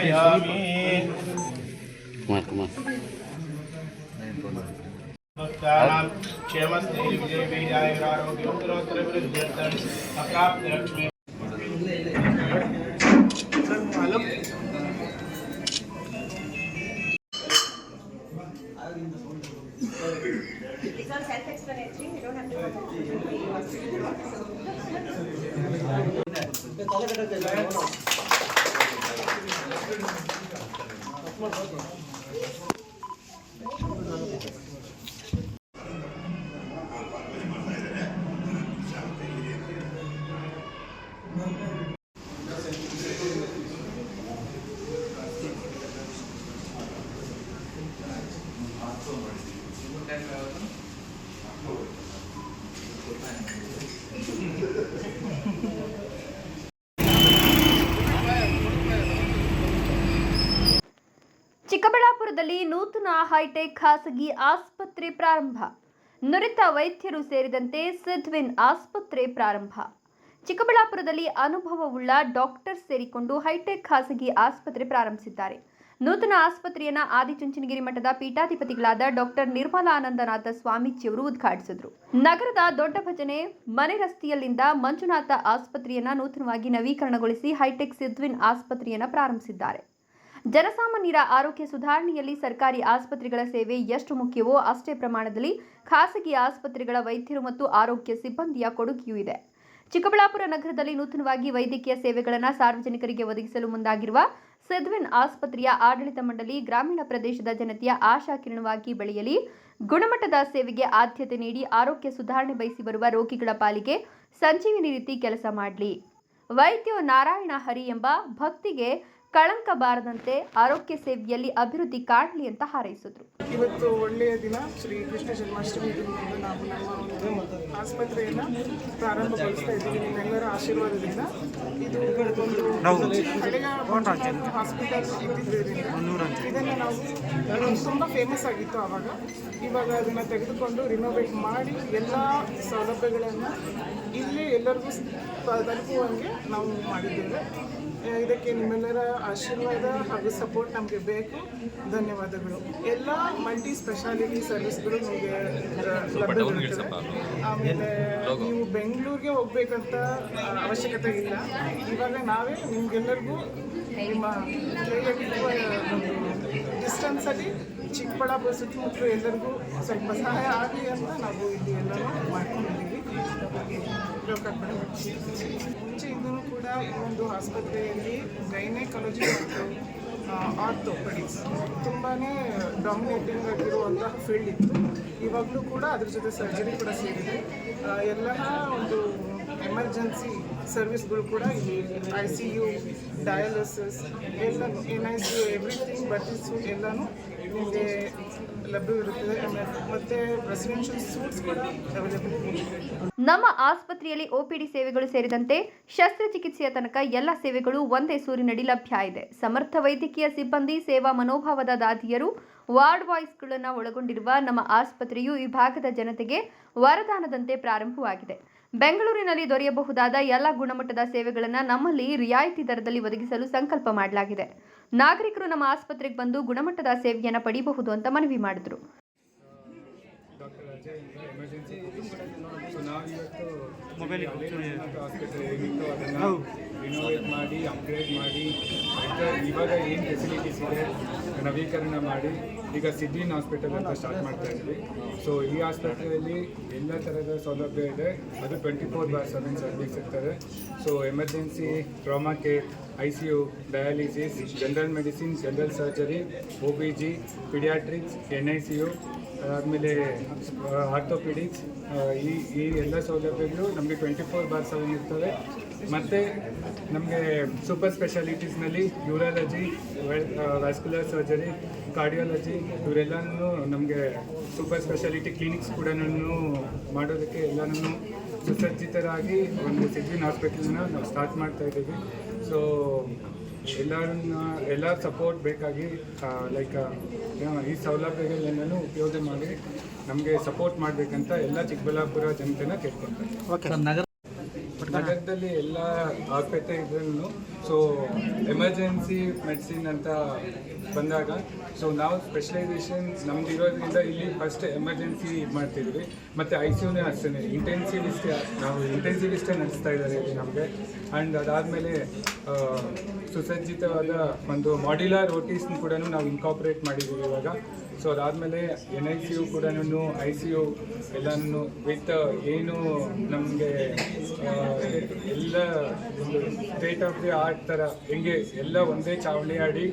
आयामि कुमार कुमार क्षेमस्ते विजय वीरारोग्य उत्तरोत्तर वृद्ध्यर्थं अप्राप्त Lakshmi It's all self-explanatory. You don't have to. 私はどこにいるかというと。ಚಿಕ್ಕಬಳ್ಳಾಪುರದಲ್ಲಿ ನೂತನ ಹೈಟೆಕ್ ಖಾಸಗಿ ಆಸ್ಪತ್ರೆ ಪ್ರಾರಂಭ. ನುರಿತ ವೈದ್ಯರು ಸೇರಿದಂತೆ ಸಿದ್ವಿನ್ ಆಸ್ಪತ್ರೆ ಪ್ರಾರಂಭ. ಚಿಕ್ಕಬಳ್ಳಾಪುರದಲ್ಲಿ ಅನುಭವವುಳ್ಳ ಡಾಕ್ಟರ್ ಸೇರಿಕೊಂಡು ಹೈಟೆಕ್ ಖಾಸಗಿ ಆಸ್ಪತ್ರೆ ಪ್ರಾರಂಭಿಸಿದ್ದಾರೆ. ನೂತನ ಆಸ್ಪತ್ರೆಯನ್ನ ಆದಿಚುಂಚನಗಿರಿ ಮಠದ ಪೀಠಾಧಿಪತಿಗಳಾದ ಡಾಕ್ಟರ್ ನಿರ್ಮಲಾನಂದನಾಥ ಸ್ವಾಮೀಜಿಯವರು ಉದ್ಘಾಟಿಸಿದರು. ನಗರದ ದೊಡ್ಡ ಭಜನೆ ಮನೆ ರಸ್ತೆಯಲ್ಲಿಂದ ಮಂಜುನಾಥ ಆಸ್ಪತ್ರೆಯನ್ನ ನೂತನವಾಗಿ ನವೀಕರಣಗೊಳಿಸಿ ಹೈಟೆಕ್ ಸಿದ್ವಿನ್ ಆಸ್ಪತ್ರೆಯನ್ನ ಪ್ರಾರಂಭಿಸಿದ್ದಾರೆ. ಜನಸಾಮಾನ್ಯರ ಆರೋಗ್ಯ ಸುಧಾರಣೆಯಲ್ಲಿ ಸರ್ಕಾರಿ ಆಸ್ಪತ್ರೆಗಳ ಸೇವೆ ಎಷ್ಟು ಮುಖ್ಯವೋ ಅಷ್ಟೇ ಪ್ರಮಾಣದಲ್ಲಿ ಖಾಸಗಿ ಆಸ್ಪತ್ರೆಗಳ ವೈದ್ಯರು ಮತ್ತು ಆರೋಗ್ಯ ಸಿಬ್ಬಂದಿಯ ಕೊಡುಗೆಯೂ ಇದೆ. ಚಿಕ್ಕಬಳ್ಳಾಪುರ ನಗರದಲ್ಲಿ ನೂತನವಾಗಿ ವೈದ್ಯಕೀಯ ಸೇವೆಗಳನ್ನು ಸಾರ್ವಜನಿಕರಿಗೆ ಒದಗಿಸಲು ಮುಂದಾಗಿರುವ ಸೆದ್ವಿನ್ ಆಸ್ಪತ್ರೆಯ ಆಡಳಿತ ಮಂಡಳಿ ಗ್ರಾಮೀಣ ಪ್ರದೇಶದ ಜನತೆಯ ಆಶಾಕಿರಣವಾಗಿ ಬೆಳೆಯಲಿ. ಗುಣಮಟ್ಟದ ಸೇವೆಗೆ ಆದ್ಯತೆ ನೀಡಿ ಆರೋಗ್ಯ ಸುಧಾರಣೆ ಬಯಸಿ ಬರುವ ರೋಗಿಗಳ ಪಾಲಿಗೆ ಸಂಜೀವಿನಿ ರೀತಿ ಕೆಲಸ ಮಾಡಲಿ. ವೈದ್ಯ ನಾರಾಯಣ ಹರಿ ಎಂಬ ಭಕ್ತಿಗೆ ಕಳಂಕ ಬಾರದಂತೆ ಆರೋಗ್ಯ ಸೇವೆಯಲ್ಲಿ ಅಭಿವೃದ್ಧಿ ಕಾಣಲಿ ಅಂತ ಹಾರೈಸಿದ್ರು. ಇವತ್ತು ಒಳ್ಳೆಯ ದಿನ ಶ್ರೀ ಕೃಷ್ಣ ಜನ್ಮಾಷ್ಟಮಿ ದಿನದಂದು ನಾವು ನಮ್ಮ ಒಂದು ಆಸ್ಪತ್ರೆಯನ್ನು ಪ್ರಾರಂಭಗೊಳಿಸ್ತಾ ಇದ್ದೀವಿ. ನಿಮ್ಮೆಲ್ಲರ ಆಶೀರ್ವಾದದಿಂದ ಇದು ಒಂದು ಹಳೆಯ ಹಾಸ್ಪಿಟಲ್ ಇದ್ದಿದ್ದರಿಂದ ಇದನ್ನು ನಾವು ತುಂಬ ಫೇಮಸ್ ಆಗಿತ್ತು ಆವಾಗ. ಇವಾಗ ಅದನ್ನು ತೆಗೆದುಕೊಂಡು ರಿನೋವೇಟ್ ಮಾಡಿ ಎಲ್ಲ ಸೌಲಭ್ಯಗಳನ್ನು ಇಲ್ಲೇ ಎಲ್ಲರಿಗೂ ತಲುಪುವಂಗೆ ನಾವು ಮಾಡಿದ್ದೇವೆ. ಇದಕ್ಕೆ ನಿಮ್ಮೆಲ್ಲರ ಆಶೀರ್ವಾದ ಹಾಗೂ ಸಪೋರ್ಟ್ ನಮಗೆ ಬೇಕು. ಧನ್ಯವಾದಗಳು. ಎಲ್ಲ ಮಲ್ಟಿ ಸ್ಪೆಷಾಲಿಟಿ ಸರ್ವಿಸ್ಗಳು ನಮಗೆ ಆಮೇಲೆ ನೀವು ಬೆಂಗಳೂರಿಗೆ ಹೋಗ್ಬೇಕಂತ ಅವಶ್ಯಕತೆ ಇಲ್ಲ. ಇವಾಗ ನಾವೇ ನಿಮ್ಗೆಲ್ಲರಿಗೂ ನಿಮ್ಮ ಡಿಸ್ಟೆನ್ಸಲ್ಲಿ ಚಿಕ್ಕಬಳ್ಳಾಪುರ ಸುತ್ತಮುತ್ತಲು ಎಲ್ಲರಿಗೂ ಸ್ವಲ್ಪ ಸಹಾಯ ಆಗಲಿ ಅಂತ ನಾವು ಇಲ್ಲಿ ಎಲ್ಲರೂ ಮಾಡ್ಕೊಂಡಿದ್ದೀವಿ. ಮುಂಚೆಯಿಂದನೂ ಕೂಡ ಒಂದು ಆಸ್ಪತ್ರೆಯಲ್ಲಿ ಗೈನೈಕಾಲಜಿ ಮತ್ತು ಆರ್ಥೋಪಡಿಕ್ಸ್ ತುಂಬಾ ಡಾಮಿನೇಟಿಂಗ್ ಆಗಿರುವಂತಹ ಫೀಲ್ಡ್ ಇತ್ತು. ಇವಾಗಲೂ ಕೂಡ ಅದ್ರ ಜೊತೆ ಸರ್ಜರಿ ಕೂಡ ಸೇರಿದೆ. ಎಲ್ಲ ಒಂದು ಎಮರ್ಜೆನ್ಸಿ ಸರ್ವಿಸ್ಗಳು ಕೂಡ ಇಲ್ಲಿ ಐ ಸಿ ಯು ಡಯಾಲಿಸಿಸ್, ಎಲ್ಲನೂ N I C U everything ಬರ್ತಿಸು ಎಲ್ಲನೂ ನಿಮಗೆ ಲಭ್ಯವಿರುತ್ತದೆ. ಮತ್ತು ರೆಸಿಡೆನ್ಷಿಯಲ್ ಸೂಟ್ಸ್ ಕೂಡ ಅವೈಲೇಬಲ್ ನಮ್ಮ ಆಸ್ಪತ್ರೆಯಲ್ಲಿ ಒಪಿಡಿ ಸೇವೆಗಳು ಸೇರಿದಂತೆ ಶಸ್ತ್ರಚಿಕಿತ್ಸೆಯ ತನಕ ಎಲ್ಲ ಸೇವೆಗಳು ಒಂದೇ ಸೂರಿನಡಿ ಲಭ್ಯ ಇದೆ. ಸಮರ್ಥ ವೈದ್ಯಕೀಯ ಸಿಬ್ಬಂದಿ, ಸೇವಾ ಮನೋಭಾವದ ದಾದಿಯರು, ವಾರ್ಡ್ ಬಾಯ್ಸ್ಗಳನ್ನು ಒಳಗೊಂಡಿರುವ ನಮ್ಮ ಆಸ್ಪತ್ರೆಯು ಈ ಭಾಗದ ಜನತೆಗೆ ವರದಾನದಂತೆ ಪ್ರಾರಂಭವಾಗಿದೆ. ಬೆಂಗಳೂರಿನಲ್ಲಿ ದೊರೆಯಬಹುದಾದ ಎಲ್ಲ ಗುಣಮಟ್ಟದ ಸೇವೆಗಳನ್ನು ನಮ್ಮಲ್ಲಿ ರಿಯಾಯಿತಿ ದರದಲ್ಲಿ ಒದಗಿಸಲು ಸಂಕಲ್ಪ ಮಾಡಲಾಗಿದೆ. ನಾಗರಿಕರು ನಮ್ಮ ಆಸ್ಪತ್ರೆಗೆ ಬಂದು ಗುಣಮಟ್ಟದ ಸೇವೆಯನ್ನು ಪಡೆಯಬಹುದು ಅಂತ ಮನವಿ ಮಾಡಿದರು. ಇವತ್ತು ಮೊಬೈಲ್ ಹಾಸ್ಪಿಟಲ್ ಏನಿತ್ತು ಅದನ್ನು ರಿನೋವೇಟ್ ಮಾಡಿ ಅಪ್ಗ್ರೇಡ್ ಮಾಡಿ ಇವಾಗ ಏನು ಫೆಸಿಲಿಟೀಸ್ ಇದೆ ನವೀಕರಣ ಮಾಡಿ ಈಗ ಸಿದ್ವಿನ್ ಹಾಸ್ಪಿಟಲ್ ಅಂತ ಸ್ಟಾರ್ಟ್ ಮಾಡ್ತಾ ಇದ್ವಿ. ಸೊ ಈ ಆಸ್ಪತ್ರೆಯಲ್ಲಿ ಎಲ್ಲ ಥರದ ಸೌಲಭ್ಯ ಇದೆ. ಅದು twenty four bar seven service ಇರ್ತದೆ so emergency trauma care I C U dialysis general medicine general surgery O B G paediatrics N I C U ಆದಮೇಲೆ ಆರ್ಥೋಪಿಡಿಕ್ಸ್ ಈ ಈ ಎಲ್ಲ ಸೌಲಭ್ಯಗಳು ನಮಗೆ ಟ್ವೆಂಟಿ ಫೋರ್ ಬಾರ್ ಸೆವೆನ್ ಇರ್ತವೆ. ಮತ್ತು ನಮಗೆ ಸೂಪರ್ ಸ್ಪೆಷಾಲಿಟೀಸ್ನಲ್ಲಿ ಯೂರಾಲಜಿ ವ್ಯಾಸ್ಕ್ಯುಲರ್ ಸರ್ಜರಿ ಕಾರ್ಡಿಯಾಲಜಿ ಇವರೆಲ್ಲನೂ ನಮಗೆ ಸೂಪರ್ ಸ್ಪೆಷಾಲಿಟಿ ಕ್ಲಿನಿಕ್ಸ್ ಕೂಡ ಮಾಡೋದಕ್ಕೆ ಎಲ್ಲನೂ ಸುಸಜ್ಜಿತರಾಗಿ ಒಂದು ಸಿಗ್ವಿನ್ ಹಾಸ್ಪಿಟಲ್ನ ನಾವು ಸ್ಟಾರ್ಟ್ ಮಾಡ್ತಾ ಇದ್ದೀವಿ. ಸೊ ಎಲ್ಲರನ್ನ ಎಲ್ಲ ಸಪೋರ್ಟ್ ಬೇಕಾಗಿ ಲೈಕ್ ಈ ಸೌಲಭ್ಯಗಳನ್ನೆಲ್ಲನೂ ಉಪಯೋಗ ಮಾಡಿ ನಮಗೆ ಸಪೋರ್ಟ್ ಮಾಡಬೇಕಂತ ಎಲ್ಲ ಚಿಕ್ಕಬಳ್ಳಾಪುರ ಜನತೆನ ಕೇಳ್ಕೊತಾರೆ ನಗರದ ಭಾರತದಲ್ಲಿ ಎಲ್ಲ ಆಸ್ಪತ್ರೆ ಇದ್ರೂ ಸೊ ಎಮರ್ಜೆನ್ಸಿ ಮೆಡಿಸಿನ್ ಅಂತ ಬಂದಾಗ ಸೊ ನಾವು ಸ್ಪೆಷಲೈಸೇಷನ್ ನಮ್ದು ಇರೋದ್ರಿಂದ ಇಲ್ಲಿ ಫಸ್ಟ್ ಎಮರ್ಜೆನ್ಸಿ ಇದು ಮಾಡ್ತಿದ್ವಿ. ಮತ್ತು ಐ ಸಿ ಯುನೇ ಅಷ್ಟೇ ಇಂಟೆನ್ಸಿವಿಸ್ಟ್ ನಾವು ಇಂಟೆನ್ಸಿವಿಸ್ಟೇ ನಡೆಸ್ತಾ ಇದ್ದಾರೆ ಇಲ್ಲಿ ನಮಗೆ. ಆ್ಯಂಡ್ ಅದಾದಮೇಲೆ ಸುಸಜ್ಜಿತವಾದ ಒಂದು ಮಾಡ್ಯುಲರ್ ರೋಟೀಸ್ನ ಕೂಡ ನಾವು ಇನ್ಕಾಪ್ರೇಟ್ ಮಾಡಿದ್ದೀವಿ ಇವಾಗ. ಸೊ ಅದಾದಮೇಲೆ ಎನ್ ಐ ಸಿ ಯು ಕೂಡ ಐ ಸಿ ಯು ಎಲ್ಲನೂ ವಿತ್ ಏನು ನಮಗೆ ಎಲ್ಲ ಒಂದು ಸ್ಟೇಟ್ ಆಫ್ ದಿ ಆರ್ಟ್ ಥರ ಹೆಂಗೆ ಎಲ್ಲ ಒಂದೇ ಚಾವಳಿ ಆಡಿ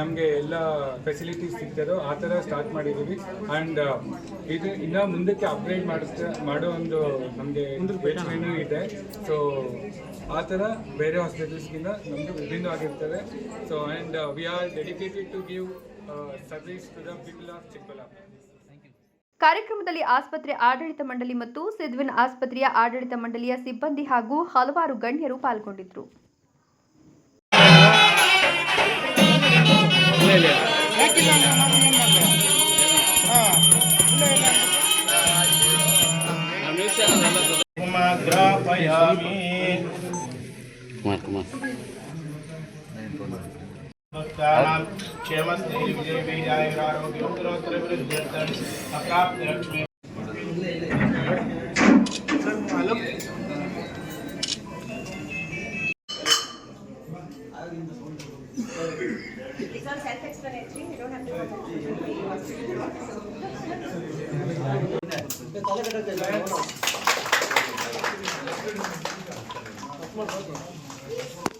ನಮಗೆ ಎಲ್ಲ ಫೆಸಿಲಿಟೀಸ್ ಸಿಗ್ತಾರೋ ಆ ಥರ ಸ್ಟಾರ್ಟ್ ಮಾಡಿದ್ದೀವಿ. ಆ್ಯಂಡ್ ಇದು ಇನ್ನೂ ಮುಂದಕ್ಕೆ ಅಪ್ಗ್ರೇಡ್ ಮಾಡಿಸ್ತ ಮಾಡೋ ಒಂದು ನಮಗೆ ಯೋಚನೆಯೂ ಇದೆ. ಸೊ ಆ ಥರ ಬೇರೆ ಹಾಸ್ಪಿಟಲ್ಸ್ಗಿಂತ ನಮ್ಮದು ವಿಭಿನ್ನವಾಗಿರ್ತದೆ. So and we are dedicated to give service to the people of Chikkaballapur. ಕಾರ್ಯಕ್ರಮದಲ್ಲಿ ಆಸ್ಪತ್ರೆ ಆಡಳಿತ ಮಂಡಳಿ ಮತ್ತು ಸಿದ್ವಿನ್ ಆಸ್ಪತ್ರೆಯ ಆಡಳಿತ ಮಂಡಳಿಯ ಸಿಬ್ಬಂದಿ ಹಾಗೂ ಹಲವಾರು ಗಣ್ಯರು ಪಾಲ್ಗೊಂಡಿದ್ದರು वित्तानां क्षेमस्ते विजय बीजायुरारोग्य उत्तरोत्तर वृद्ध्यर्थं अप्राप्त Lakshmi It's all self-explanatory. You don't have to.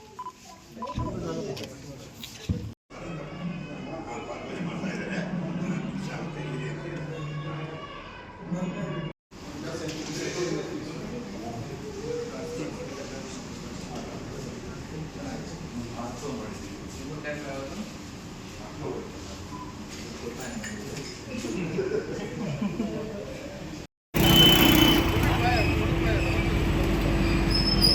ได้แล้วอัปโหลด